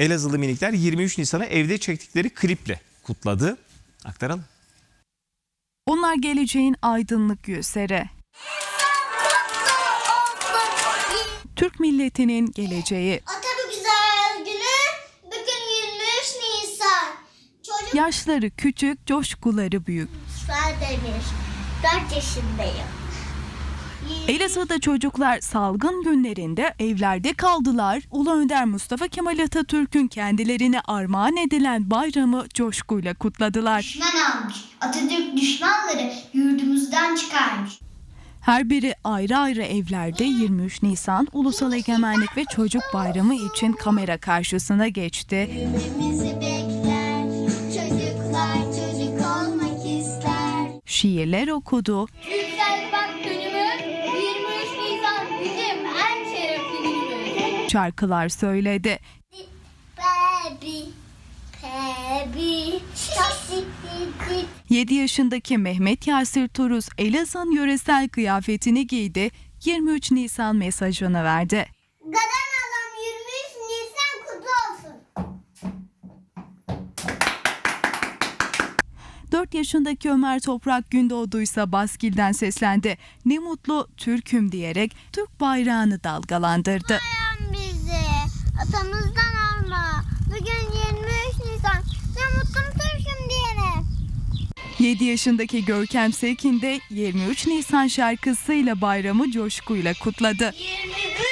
Elazığlı minikler 23 Nisan'ı evde çektikleri kliple kutladı. Aktaralım. Onlar geleceğin aydınlık yüzleri. Türk milletinin geleceği. Ata bu güzel günü bugün 23 Nisan. Çocuk Yaşları küçük, coşkuları büyük. Demir. 4 yaşındayım. Elazığ'da çocuklar salgın günlerinde evlerde kaldılar. Ulu Önder Mustafa Kemal Atatürk'ün kendilerine armağan edilen bayramı coşkuyla kutladılar. Düşman almış. Atatürk düşmanları yurdumuzdan çıkarmış. Her biri ayrı ayrı evlerde 23 Nisan Ulusal Egemenlik ve Çocuk Bayramı için kamera karşısına geçti. Bekler. Çocuklar çocuk olmak ister. Şiirler okudu, Güzel şarkılar söyledi. Baby, baby, çok 7 yaşındaki Mehmet Yasir Turuz Elazığ'ın yöresel kıyafetini giydi, 23 Nisan mesajını verdi. Gadan alam 23 Nisan kutlu olsun. 4 yaşındaki Ömer Toprak Gündoğdu'ysa Baskil'den seslendi. Ne mutlu Türk'üm diyerek Türk bayrağını dalgalandırdı. Bize atamızdan alma. Bugün 23 Nisan. Ne mutlu Türk'üm diyene. 7 yaşındaki Görkem Sekin de 23 Nisan şarkısıyla bayramı coşkuyla kutladı. 23